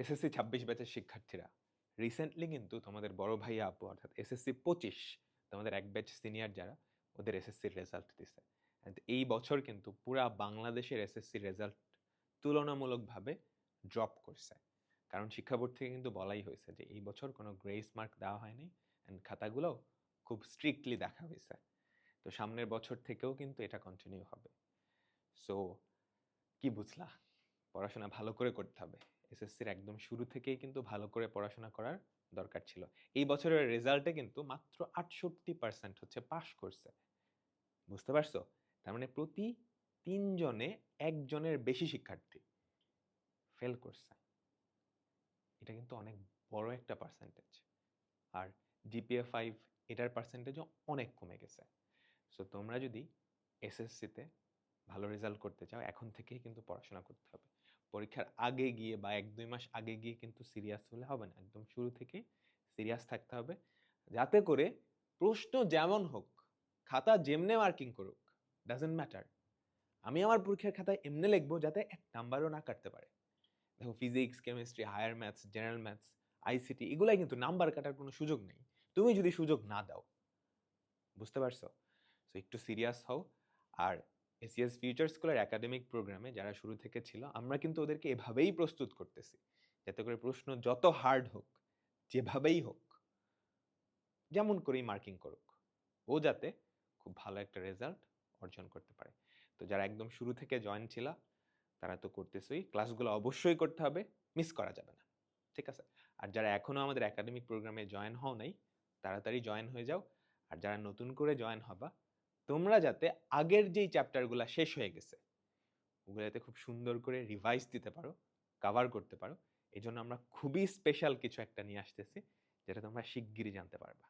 SSC ছাব্বিশ ব্যাচের শিক্ষার্থীরা। রিসেন্টলি কিন্তু তোমাদের বড় ভাই আপু, অর্থাৎ এসএসসি পঁচিশ, তোমাদের এক ব্যাচ সিনিয়র যারা, ওদের এসএসসির রেজাল্ট দিছে। এই বছর কিন্তু পুরা বাংলাদেশের এসএসসির রেজাল্ট তুলনামূলকভাবে ড্রপ করছে। কারণ শিক্ষা বোর্ড থেকে কিন্তু বলাই হয়েছে যে, এই বছর কোনো গ্রেস মার্ক দেওয়া হয়নি অ্যান্ড খাতাগুলো খুব স্ট্রিক্টলি দেখা হয়েছে। তো সামনের বছর থেকেও কিন্তু এটা কন্টিনিউ হবে। সো কি বুঝলা? পড়াশোনা ভালো করে করতে হবে। এসএসসির একদম শুরু থেকেই কিন্তু ভালো করে পড়াশোনা করার দরকার ছিল। এই বছরের রেজাল্টে কিন্তু মাত্র আটষট্টি পার্সেন্ট হচ্ছে পাশ করছে। বুঝতে পারছ? তার মানে প্রতি তিনজনে একজনের বেশি শিক্ষার্থী ফেল করছে। এটা কিন্তু অনেক বড় একটা পার্সেন্টেজ আর জিপিএ ফাইভ এটার পার্সেন্টেজও অনেক কমে গেছে। সো তোমরা যদি এসএসসিতে ভালো রেজাল্ট করতে চাও, এখন থেকেই কিন্তু পড়াশোনা করতে হবে। পরীক্ষার আগে গিয়ে বা এক, দুই মাস আগে গিয়ে কিন্তু সিরিয়াস হলে হবে না। একদম শুরু থেকেই সিরিয়াস থাকতে হবে। যাতে করে প্রশ্ন যেমন হোক, খাতা যেমনে মার্কিং করুক ডাজেন্ট ম্যাটার আমি আমার পরীক্ষার খাতায় এমনি লিখব যাতে এক নাম্বারও না কাটতে পারে। দেখো physics chemistry higher maths general maths ICT এগুলাই কিন্তু নাম্বার কাটার কোনো সুযোগ নেই। তুমি যদি সুযোগ না দাও, বুঝতে পারছ? সো একটু সিরিয়াস হও। আর এসিএস ফিউচার স্কুলের একাডেমিক প্রোগ্রামে যারা শুরু থেকে ছিল, আমরা কিন্তু ওদেরকে এভাবেই প্রস্তুত করতেছি। যাতে করে প্রশ্ন যত হার্ড হোক, যেভাবেই হোক, যেমন করেই মার্কিং করুক, ও যাতে খুব ভালো একটা রেজাল্ট অর্জন করতে পারে। তো যারা একদম শুরু থেকে জয়েন ছিল, তারা তো করতেছই ক্লাসগুলো অবশ্যই করতে হবে মিস করা যাবে না, ঠিক আছে? আর যারা এখনও আমাদের একাডেমিক প্রোগ্রামে জয়েন হও নাই, তাড়াতাড়ি জয়েন হয়ে যাও, আর যারা নতুন করে জয়েন হবা তোমরা যাতে আগের যেই চ্যাপ্টারগুলো শেষ হয়ে গেছে ওগুলো যাতে খুব সুন্দর করে রিভাইজ দিতে পারো কাভার করতে পারো। এই জন্য আমরা খুবই স্পেশাল কিছু একটা নিয়ে আসতেছি, যেটা তোমরা শিগগিরই জানতে পারবা।